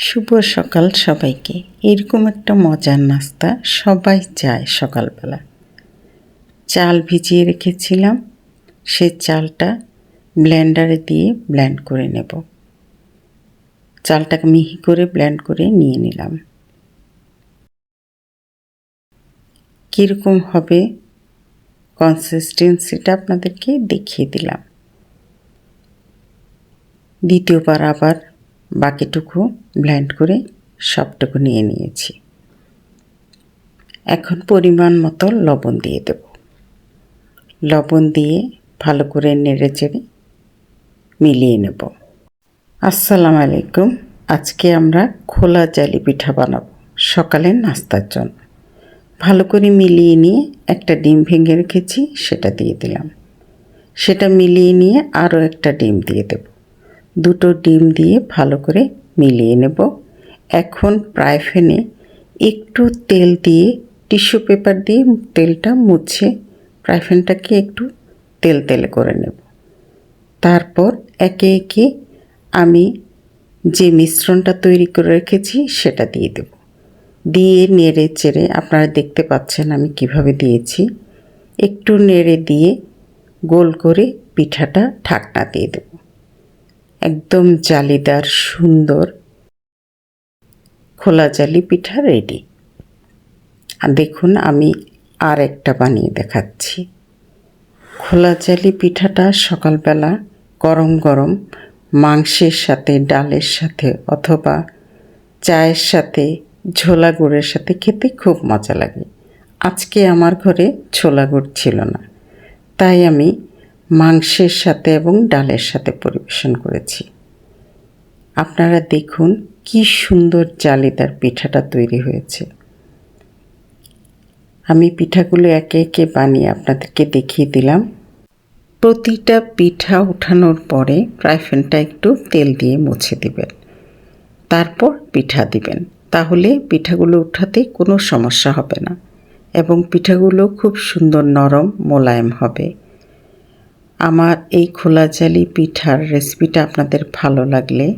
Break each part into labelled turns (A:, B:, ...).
A: শুভ সকাল সবাইকে। এরকম একটা মজার নাস্তা সবাই চায় সকালবেলা। চাল ভিজিয়ে রেখেছিলাম। সে চালটা ব্লেন্ডারে দিয়ে ব্লেন্ড করে নেব। চালটাকে মিহি করে ব্লেন্ড করে নিয়ে নিলাম। কীরকম হবে কনসিস্টেন্সিটা আপনাদেরকে দেখিয়ে দিলাম। দ্বিতীয়বার আবার বাকিটুকু ব্লেন্ড করে সবটুকু নিয়ে নিয়েছি। এখন পরিমাণ মতো লবণ দিয়ে দেব। লবণ দিয়ে ভালো করে নেড়ে চেড়ে মিলিয়ে নেব। আসসালামু আলাইকুম। আজকে আমরা খোলা জালি পিঠা বানাবো সকালের নাস্তার জন্য। ভালো করে মিলিয়ে নিয়ে একটা ডিম ভেঙে রেখেছি, সেটা দিয়ে দিলাম। সেটা মিলিয়ে নিয়ে আরও একটা ডিম দিয়ে দেব। দুটো ডিম দিয়ে ভালো করে মিলিয়ে নেব। এখন প্রায় ফেনে একটু তেল দিয়ে, টিস্যু পেপার দিয়ে তেলটা মুছে প্রায় একটু তেল তেলে করে নেব। তারপর একে একে আমি যে মিশ্রণটা তৈরি করে রেখেছি সেটা দিয়ে দেব। দিয়ে নেড়ে চেড়ে আপনারা দেখতে পাচ্ছেন আমি কীভাবে দিয়েছি। একটু নেড়ে দিয়ে গোল করে পিঠাটা ঢাকনা দিয়ে দেব। একদম জালিদার, সুন্দর, খোলা জালি পিঠা রেডি আর দেখুন, আমি আর একটা বানিয়ে দেখাচ্ছি। খোলা জালি পিঠাটা সকালবেলা গরম গরম মাংসের সাথে, ডালের সাথে অথবা চায়ের সাথে ঝোলা গুড়ের সাথে খেতে খুব মজা লাগে। আজকে আমার ঘরে ছোলা গুড় ছিল না। তাই আমি মাংসের সাথে এবং ডালের সাথে পরিবেশন করেছি। আপনারা দেখুন কি সুন্দর জালিদার পিঠাটা তৈরি হয়েছে। আমি পিঠাগুলো একে একে বানিয়ে আপনাদেরকে দেখিয়ে দিলাম। প্রতিটা পিঠা উঠানোর পরে ফ্রাই প্যানটা একটু তেল দিয়ে মুছে দিবেন। তারপর পিঠা দিবেন। তাহলে পিঠাগুলো উঠাতে কোনো সমস্যা হবে না এবং পিঠাগুলো খুব সুন্দর নরম মোলায়েম হবে। আমার এই খোলা জালি পিঠার রেসিপিটা আপনাদের ভালো লাগলে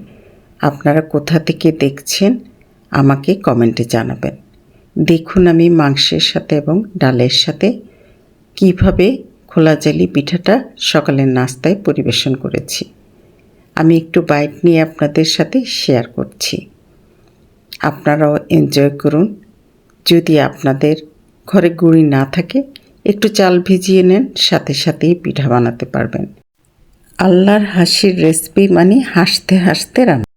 A: আপনারা কোথা থেকে দেখছেন আমাকে কমেন্টে জানাবেন। দেখুন আমি মাংসের সাথে এবং ডালের সাথে কীভাবে খোলা জালি পিঠাটা সকালের নাস্তায় পরিবেশন করেছি। আমি একটু বাইট নিয়ে আপনাদের সাথে শেয়ার করছি। আপনারাও এনজয় করুন। যদি আপনাদের ঘরে গুঁড়ি না থাকে একটু চাল ভিজিয়ে নেন, সাথে সাথেই পিঠা বানাতে পারবেন। আল্লাহর হাসির রেসিপি মানে হাসতে হাসতে রান্না।